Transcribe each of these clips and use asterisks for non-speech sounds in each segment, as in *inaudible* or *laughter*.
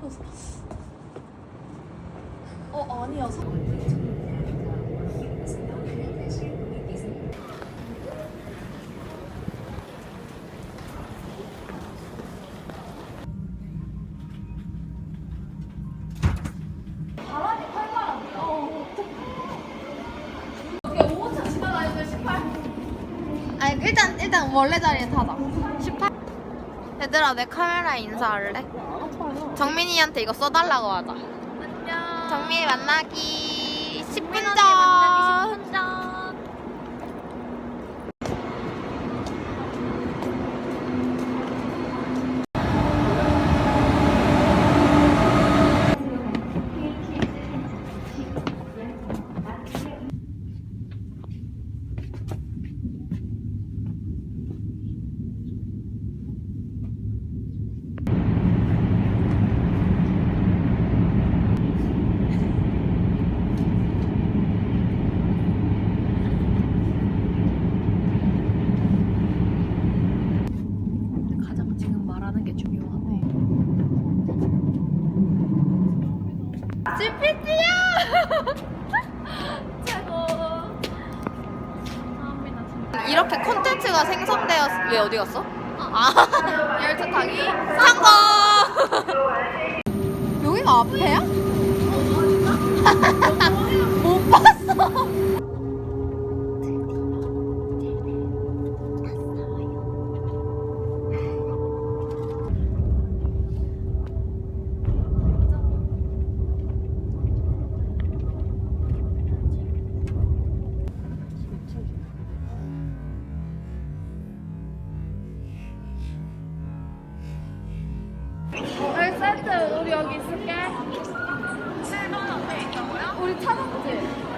찍었어. 어 활발하다. 어. 이게 5호차 지나다니면 18. 아니 일단 일단 원래 자리에 타자. 18. 얘들아 내 카메라 인사할래? 정민이한테 이거 써달라고 하자. 안녕. 정민이 만나기 10분 전. 만나기 10분 전. 가장 지금 말하는 게 중요하네. GPT야. *laughs* 최고. 감사합니다 진짜. 이렇게 콘텐츠가 생성되었. 왜 어디 갔어? 아 *laughs* 열차 타기 성공. *laughs* 여기가 앞에야? 못 봤어. 여기 있을게. 7번 앞에 있다고요? 우리 찾았지?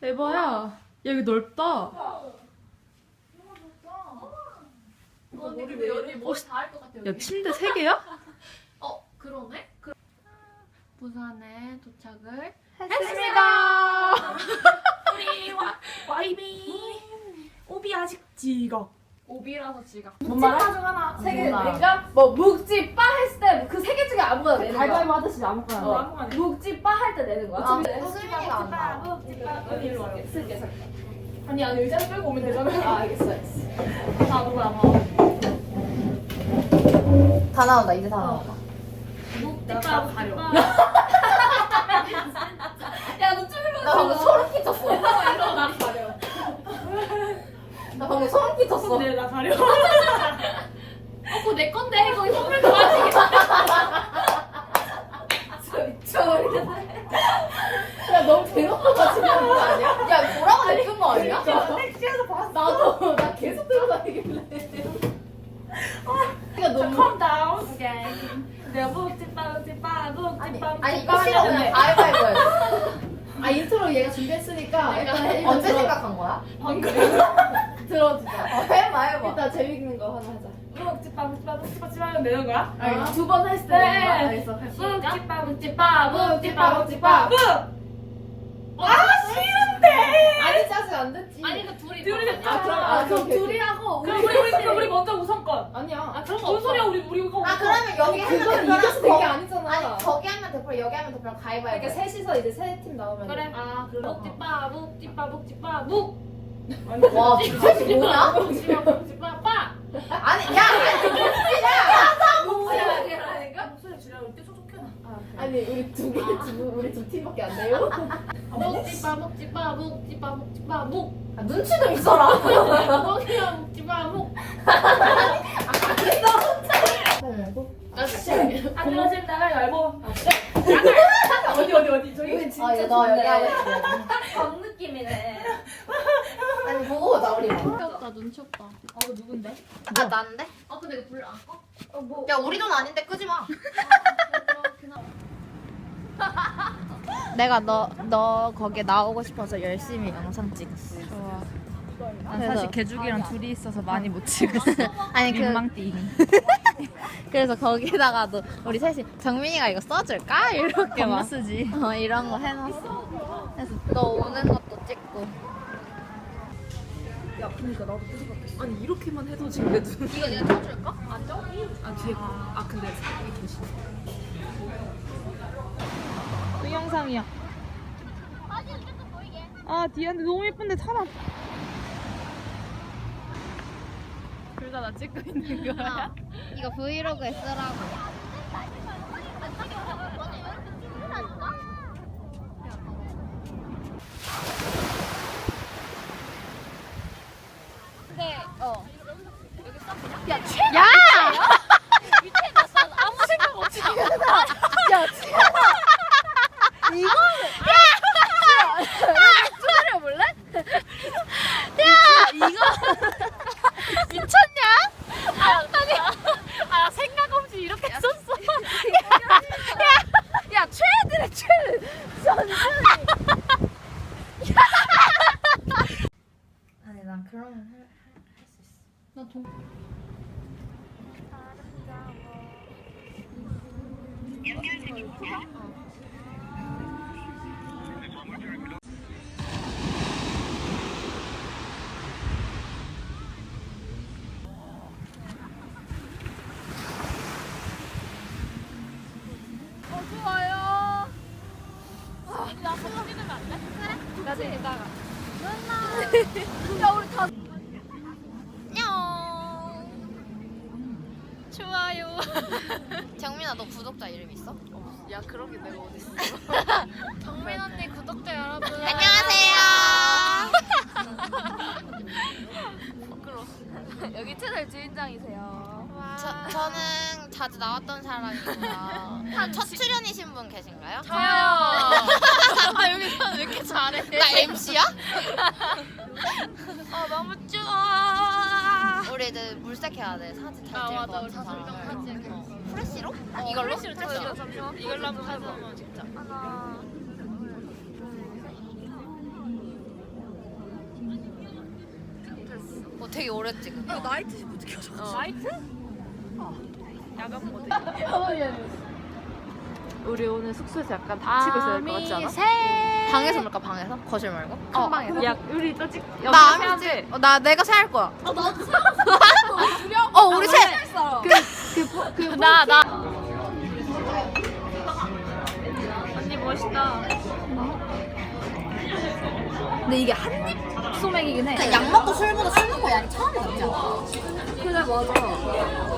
에바야, 여기 넓다. 언니 근데 여기 머리 닿을 것 같아요. 야, 침대 세 개야? *laughs* 어 그러네. 그... 부산에 도착을 했습니다. *laughs* 우리 와 와이비 오비 아직 지각. 오비라서 지각. 뭔 말해? 중 하나 세개 몰라. 그러니까 뭐 묵지 빠 했을 때 그 세 개 중에 아무거나 내는 거야. 갈갈보 하듯이 아무거나. 어, 아무거나. 묵지 빠할 때 내는 거야. 아, 근데 수민이가 안 언니 일로 와게 쓸게 쓸게. 아니 아니 의자를 끌고 오면 되잖아. 아 알겠어 알겠어. 나 누구야 뭐. 다 나온다 이제 다 나온다. 묵지 빠 가려. 야너 쭈르면 나 방금 소름 끼쳤어. 이러고 나 가려. 나 방금 소름 끼쳤어. 네, 나 가려. 어, 그거 내 건데 이거 선물 좋아하지. 야 너무 대놓고 가지고 있는 거 아니야? 야 뭐라고 느낀 거 아니야? 택시에서 봤어. 나도 나 계속 들고 다니길래. 그러니까 너무 calm down. 오케이. 내가 묵지빠 묵지빠 묵지빠 아니 이거 싫어 그냥 가위바위보 해. 아 인트로 얘가 준비했으니까 일단 해- 언제 들어- 생각한 거야? 방금 *laughs* 들어주자. 어, 해봐 해봐. 일단 재밌는 거 하나 하자. 묵지빠, 묵지빠, 묵지빠, 묵지빠 하면 되는 거야? 아, 두번 했을 때 네. 거야. 알겠어. 묵지빠, 묵지빠 묵지빠 묵지빠 묵! 아, 싫은데! 아니 짜증 안 됐지. 아니 그 둘이 둘이 봐. 됐다. 아 그럼 아 그럼 둘이 하고 그럼 우리, 우리, 그럼 우리 먼저 우선권. 아니야. 아 그런 거 뭔 없어. 소리야, 우리, 우리 이거. 아 그러면 여기 하면 대표랑 이겨서 된게 거- 아니잖아. 아니 저기 하면 대표 여기 하면 대표랑 가위바위보. 그러니까 셋이서 이제 세 팀 나오면 그래. 아 그럼 묵지빠 묵지빠 묵지빠 묵. 와 셋이 뭐냐? 묵지빠 묵지빠 빠. 아니 야? 목소리 때 촉촉해나. 아니 우리 두개 우리 두 팀밖에 안 돼요? 묵지빠 묵지빠 묵지빠 묵지빠 묵. 아, 눈치 좀 있어라. 묵지빠 묵지빠 묵. 아 진짜 안 들어진다가 얇어. 이거 아, 얘너 여기. 하고 있어. *laughs* 방 느낌이네. 아니 보고 오자 우리. 없다 눈치 없다. 어 누군데? 아 난데? 아 근데 이거 불안 꺼? 어뭐 야 우리 돈 아닌데 끄지 마. 그냥 *laughs* 내가 너 너 거기에 나오고 싶어서 열심히 영상 찍었어. 좋아. 난 사실 개죽이랑 둘이 있어서 많이 못 찍었어. 아니 그 민망띠. *laughs* 그래서 거기다가도 우리 셋이 정민이가 이거 써줄까 이렇게 막 쓰지. 어, 이런 거 해놨어. 그래서 너 오는 것도 찍고. 야 그러니까 나도 그 생각했어. 아니 이렇게만 해도 지금 내 눈. 이거 내가 쳐줄까? 아 뒤에 거. 아 근데 이게 대신. 동영상이야. 아 뒤에는데 너무 예쁜데 사람. 둘 다 나 찍고 있는 거야. 아, 이거 브이로그에 쓰라고. 네, 어. 야, 최! 야! 밑에 봤어. 아무 생각 없이. 야, 최아! 이거는. 야! 야! 볼래? 야! 이거. 미쳤냐? 아, 아니, 아, 생각 없이 이렇게 썼어. 야, 야, 야, 최애들의 최애. 전순이. 아니, 난 그러면 할 수 있어. 나 동. 좋아요. 정민아, 너 구독자 이름 있어? 야 그런 게 내가 어디 있어? 정민 언니 구독자 여러분. 안녕하세요. 여기 채널 주인장이세요. 저, 자주 나왔던 사람이고요. *laughs* 첫 출연이신 분 계신가요? 저요. *laughs* 아 여기서 왜 이렇게 잘해? 나 MC야? 아 너무 추워. 우리 이제 물색해야 돼. 사진 잘 아, 찍을 맞아. 우리 사람을. 사진 찍을 어. 프레시로? 이걸로? 프레시로 프레시로 잠시만. 이걸로 한번 사진 한번 찍자. 하나. 어, 되게 오래 찍은. 야 나이트 시프트 켜줘. 나이트? 야간 모드. 우리 오늘 숙소에서 약간 닥치고 있어야 될것 같지 않아? 방에서 놀까 방에서? 거실 말고? 큰 방에서? 야 우리 또 찍. 나 아니지. 어, 나 내가 세할 거야. 어 나도 세. 어 우리 세. *laughs* 나 나. 언니 멋있다. 근데 이게 한입 소맥이긴 해. 약 먹고 술 먹고 술 먹고 양이 처음이 남지 않아? 그래 맞아.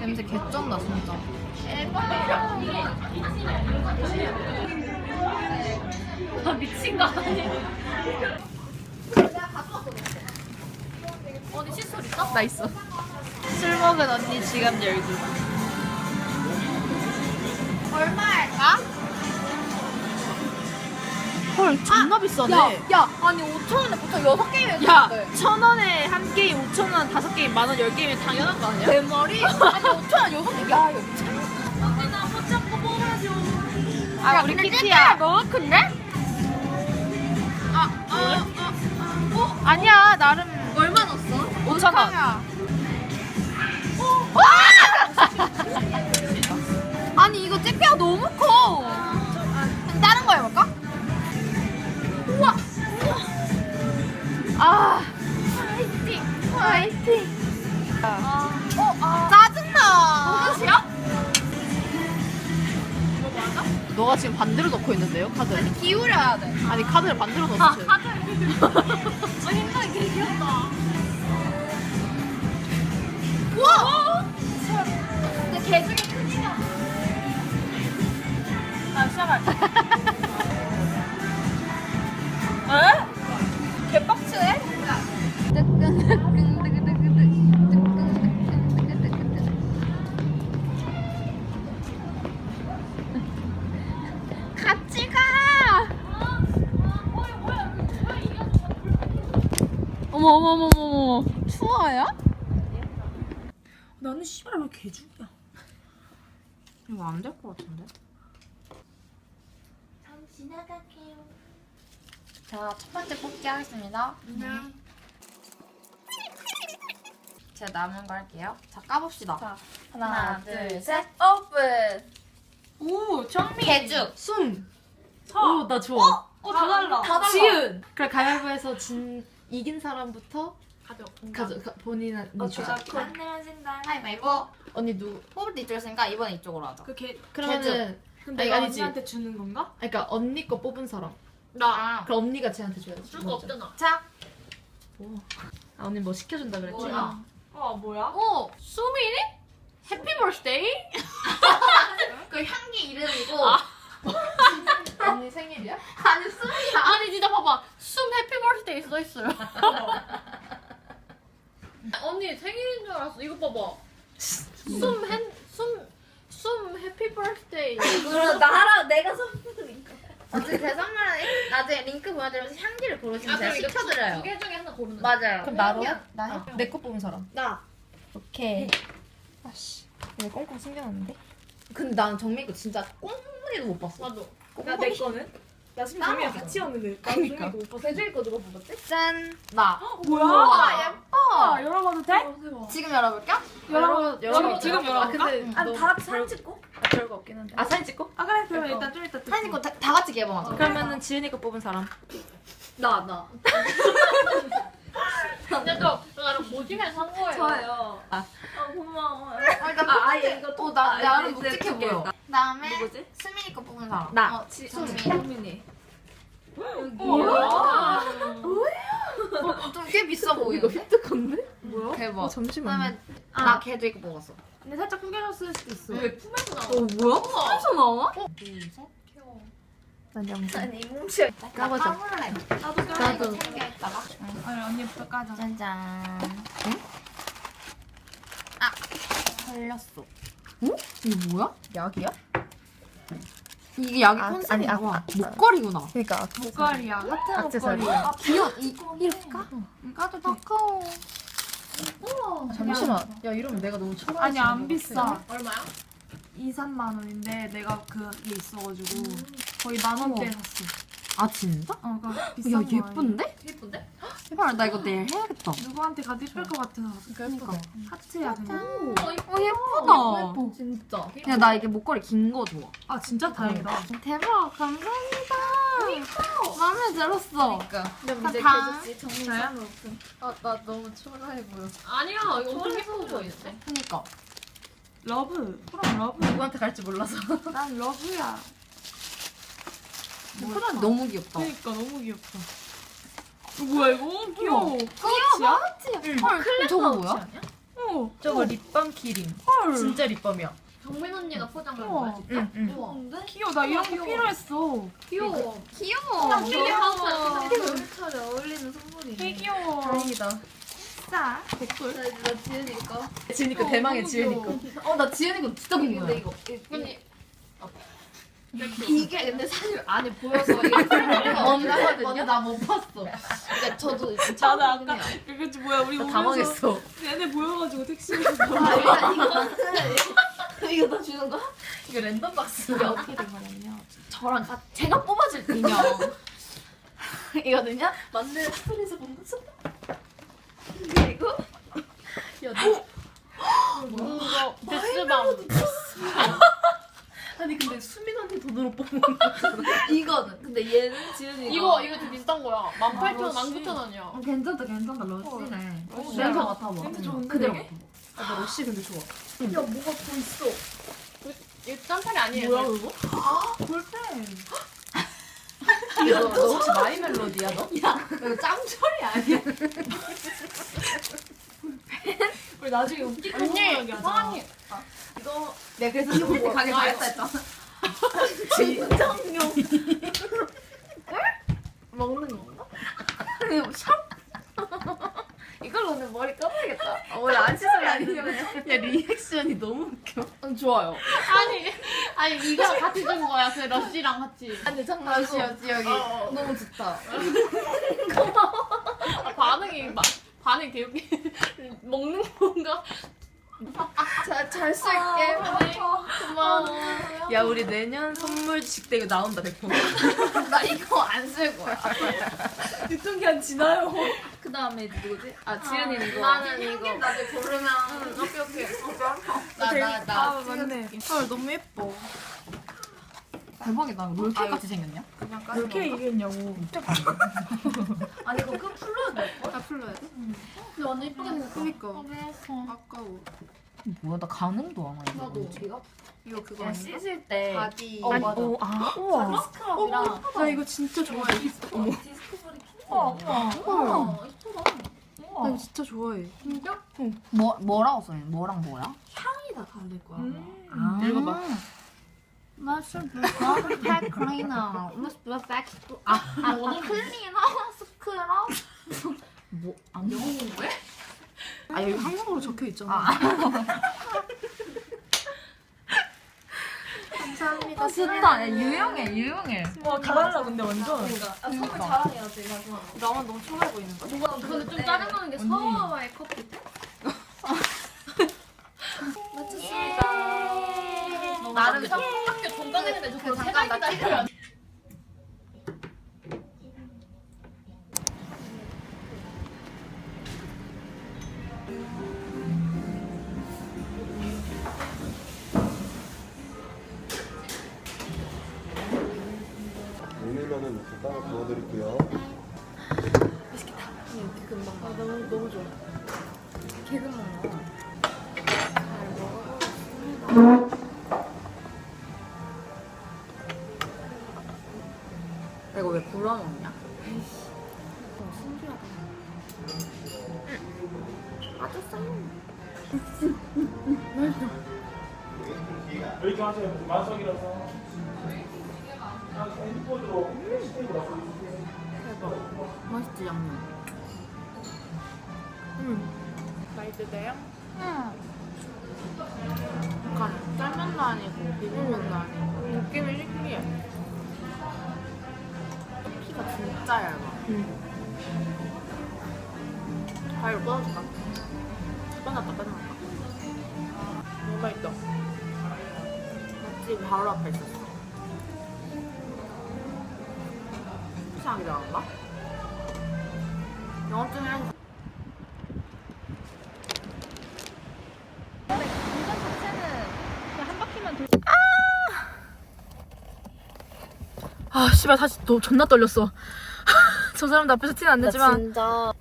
냄새 개쩐다 진짜. 아 미친 거 아니야? 언니 칫솔 있어? 나 있어. 술 먹은 언니 지갑 열기. 얼마일까? 헐 존나 비싸네. 야, 아니 5천 원에 보통 6 개면 야, 천 원에 한 게임 5천 원, 다섯 게임 만 원, 열 게임이 당연한 거 아니야? 내 머리? 아니 5천 원 6개. 야, 이거 언니 나못 잡고 먹어야죠. 아, 아, 우리 키티야. 너무 큰데? 어? 아니야, 나름 얼마 넣었어? 5천 원. 카드 추워요? 나는 씨발 왜 개죽이야? 이거 안 될 것 같은데? 지나갈게요. 자, 첫 번째 뽑기 하겠습니다. 네. 제가 남은 거 할게요. 자, 까봅시다. 자, 하나, 둘, 셋, 오픈! 오 정민. 개죽! 숨. 서. 오, 나 좋아. 어 다 달라. 다 달라. 지은. 그래 가위바위보에서 진 이긴 사람부터 가져. 가져 가, 본인은 어, 줘. 주자. 안 내려진다. 가위바위보. 언니 누구? 뽑을 때 이쪽이었으니까 이번에 이쪽으로 하자. 그개 그러면은 근데 아니, 내가 아니지. 언니한테 주는 건가? 그러니까 언니 거 뽑은 사람. 나. 아, 그럼 언니가 쟤한테 줘야지. 줄거 없잖아. 자, 아 언니 뭐 시켜준다 그랬지? 뭐야? 어 뭐야? 오 수민이? 해피 버스데이? *laughs* 그 향기 이름이고. *laughs* 언니 생일이야? 아니, 숨이야. 아니 진짜 봐봐 숨 해피 버스데이 써 있어요. 언니 생일인 줄 알았어. 이거 봐봐. 숨해숨숨 해피 버스데이. 그럼 나라 내가 선물인 거. 어차피 제 선물은 나중에 링크 보여드리면서 향기를 고르시면 제가 시켜드려요. 두개 중에 하나 고르는. 맞아요. 그럼 나로? 나내거 뽑은 사람. 나. 오케이. 아씨. 이거 꽁꽁 숨겨놨는데? 근데 나는 정민 거 진짜 꽁무니도 못 봤어. 나도. 나 내 거는? 나 지금 정이랑 같이 못 봤어. 대준이 거 누가 뽑았지? 짠! 나. 뭐야? 우와, 예뻐! 아, 열어봐도 돼? 지금 열어볼까? 열어 열어 지금 아 열어볼까? 근데 아, 너다 같이 사진 찍고? 아, 별거 없긴 한데. 아 사진 찍고? 아 그래 그러면 일단 좀 이따 사진 찍고 다, 다 같이 개봉하자. 그러면은 지은이 거 뽑은 사람. 나, 나. 근데 저 나는 보지면 산 거예요. 좋아요. 아. 아, 고마워. 아, 아, 아예 이거 어, 나, 아, 나는 이제 묵직해. 보여. 그다음에 누구지? 수 나. 어, 지, 수민. 수민. 수민이. 뭐야? 좀 꽤 비싸 보이는데? 획득 건데? 뭐야? 대박. 어 잠시만. 그다음에 나 걔도 이거 뽑았어. 근데 살짝 구겨졌을 수도 있어. 왜 품에서 나와? 어, 뭐야? 품에서 나와? 둘, 셋. 난 영상. 아니, 뭉쳐. 까보자. 까볼래. 나도 나도 챙겨있다가. 아니 언니부터 까자. 짠짠. 응? 아, 걸렸어. 이거 뭐야? 약이야? 이게 약이 아, 아니, 아, 봐. 아, 목걸이구나. 그러니까 목걸이야. 하트 액세서리. 목걸이야. 아, 귀여워. 이, 이렇게 까? 까도 돼. 아까워. 잠시만. 야 이러면 내가 너무 초라해. 아니 안 비싸. 얼마야? 2, 3만 원인데 내가 그게 있어가지고 거의 만 원대 샀어. 아 진짜? 어, 그러니까 야 비싼 거 아니야. 예쁜데? 예쁜데? 해봐 나 이거 내일 해야겠다. 누구한테 가도 예쁠 것 같아서. 그러니까. 하트야 그냥. 어 예쁘다. 진짜. 야 나 이게 목걸이 긴 거 좋아. 아 진짜 다행이다. 대박 감사합니다. 마음에 들었어. 그러니까. 근데 이제 다. 계졌지. 정민 저요? 사는 없음. 아나 너무 초라해 보여. 아니야 이거 엄청 예뻐 보이는데. 그니까. 러브. 그럼 러브. 누구한테 갈지 몰라서. *laughs* 난 러브야. 그래 너무 귀엽다. 그러니까 너무 귀엽다. 어, 뭐야 이거? 귀여워. 귀여워. 응. 헐 저거 뭐야? 어. 저거 립밤 키링. 헐. 진짜 립밤이야. 정민 언니가 포장한 우와. 거야 진짜? 응 응. 우와. 귀여워. 나 이런 거 필요했어. 귀여워. 귀여워. 필리 하우스. 겨울철에 어울리는 선물이네. 되게 귀여워. 다행이다. 싸. 나 이제 나 지은이 거. 지은이 거 어, 대망의 너무 지은이 귀여워. 거. 어나 지은이 거 진짜 근데 궁금해. 이거. 언니 이게 근데 사실 안에 보여서. 언니 나못 봤어. 그러니까 저도 나도 아까 그치 뭐야 우리 나 오면서 당황했어. 얘네 보여가지고 택시에서 *laughs* 아, 일단 이거는 이거 다 주는 거? 이거 랜덤 박스. 이게 어떻게 된 거냐면요. 저랑 가, 제가 뽑아줄 인형 이거든요. 맞는 스토리에서 본 거죠. 그리고 야, 너, *gasps* 이거 데스밤. 아니 근데 수민 언니 돈으로 뽑은 거. *laughs* 이거는 근데 얘는 지은이가 이거 이거 좀 비슷한 거야. 18,000원, 러쉬. 19,000원이야. 어, 괜찮다 괜찮다 러시네. 러쉬. 냄새 맡아봐. 냄새 좋은데? 그대로 되게? 맡아봐. 아, 나 러쉬 근데 좋아. 야 뭐가 더 있어? 이거 짠팔이 아니에요. 뭐야 그거? 볼펜. 야, 너 혹시 마이 멜로디야 너? 이거 짱철이 아니야? *laughs* 우리 나중에 웃기 언니, 하자. 성환이. 이거 내가 그래서 이거 가게 다 했다 했잖아. 진정용 먹는 건가? *laughs* 이걸로는 머리 감아야겠다. 아, 원래 안 씻으면 아니냐면. 야 리액션이 너무 웃겨. 좋아요. 아니, 아니 이거랑 같이 준 거야. 그 러쉬랑 같이. 근데 장난 러시였지 여기. 어, 어. 너무 좋다. *laughs* 아, 반응이 막 반응 개웃기. *laughs* 먹는 건가? 잘 쓸게. 고마워. 야 우리 내년 선물식 때 이거 나온다 100%. *laughs* 나 이거 안 쓸 거야. *laughs* 유통기한 지나요. 그 다음에 누구지? 아 지은이 이거. 나는 이거. 나도 고르면. 오케이 오케이. 나나 나. 아 맞네. 헐 너무 예뻐. 대박이다. 롤케이크 같이 생겼냐? 왜 이렇게 얘기했냐고. 아니 이거 끈 풀러야 돼. 다 풀러야 돼? 근데 완전 이쁘게 생겼다. 그니까. 아까워. 뭐야 나 가능도 안 하냐. 나도. 이거 그거 그냥 아닌가? 씻을 때 바디. 어, 맞아. 오, 아 우와. 스크럽이랑 나 이거 진짜 좋아해. 디스크 브리 우와 우와. 어, 이쁘다. 나 이거 진짜 좋아해. 뭐 뭐라고 써요? 뭐랑 뭐야? 향이 다 다를 거야. 아. 읽어봐. Mushroom Pack Cleaner. Mushroom Pack. 아, 아, 클리너 스크럽. 뭐 안. 영어 공부해? 아 여기 한국어로 적혀 있잖아. 감사합니다. 아, 좋다. 유용해, 유용해. 와 가달라 근데 완전. 그러니까 아, 선물 자랑해야지 마지막에. 나만 너무 초라해 보이는 거야. 누가 근데 좀 짜증나는 게 서와와의 커플 때? *laughs* 나름 학교 종강했는데 저 그 잠깐 나 세달 기다려. 오늘만은 이렇게 따로 구워드릴게요. 이거 이렇게 하세요. 만석이라서. 핸드폰으로 스테이크 넣고 맛있지 양념. 맛있으세요? 약간 짤면도 아니고 비빔면도 아니고 느낌이 신기해. 피가 진짜 얇아. 과일 꺼줄까? 꺼놨다 꺼놨다. 너무 맛있다. 맛집 바로 앞에 있었어. 이상하게 나온가? 영업증을 해서 아 씨발 사실 너 존나 떨렸어. *laughs* 저 사람도 앞에서 티는 안 내지만 진짜.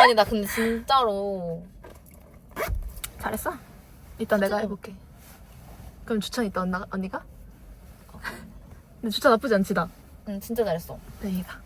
아니, 나 근데 진짜로. 잘했어. 이따 내가 해볼게. 그럼 추천 이따 언나, 언니가? *laughs* 근데 추천 나쁘지 않지 나. 응, 진짜 잘했어. 내가.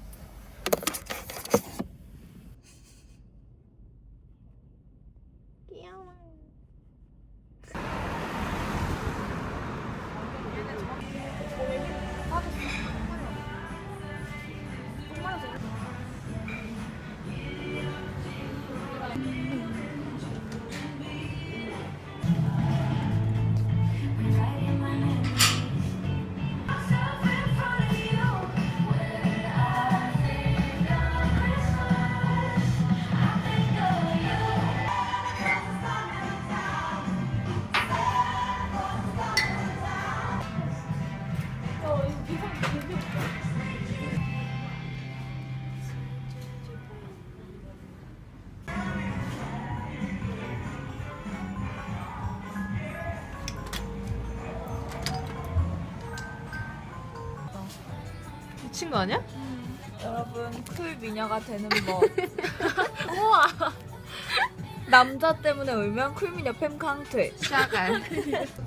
미친 거 아니야? 여러분 쿨 미녀가 되는 법. *laughs* 우와. 남자 때문에 울면 쿨 미녀 팸 강퇴. 시작 *laughs*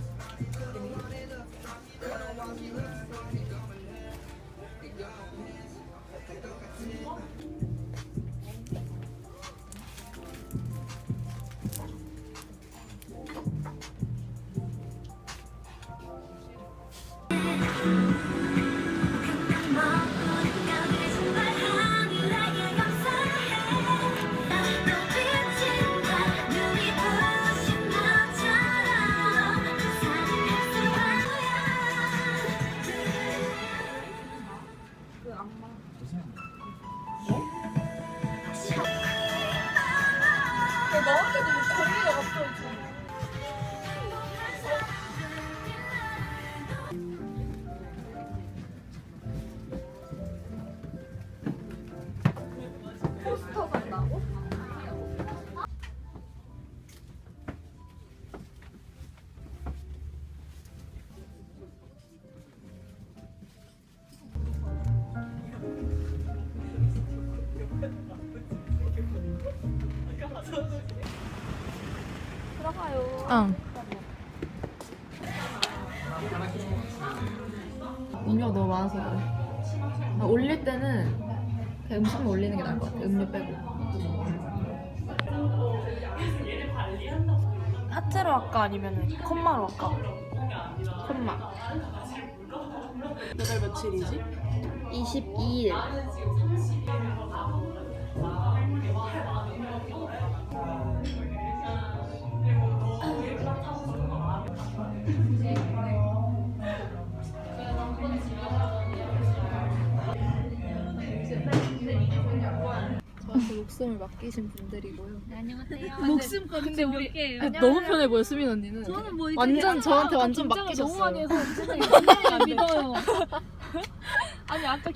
응. 음료가 너무 많아서 그래. 아, 올릴 때는 그냥 음식만 올리는 게 나을 것 같아. 음료 빼고. 하트로 할까 아니면 콤마로 할까? 콤마. 몇월 며칠이지? 22일. 목숨을 맡기신 분들이고요. 목숨 근데 우리 너무 편해 보여 수민 언니는. 완전 저한테 완전 맡기셨어요. 너무 많이 해서 진짜 *laughs* 이거 믿어요. 아니 아까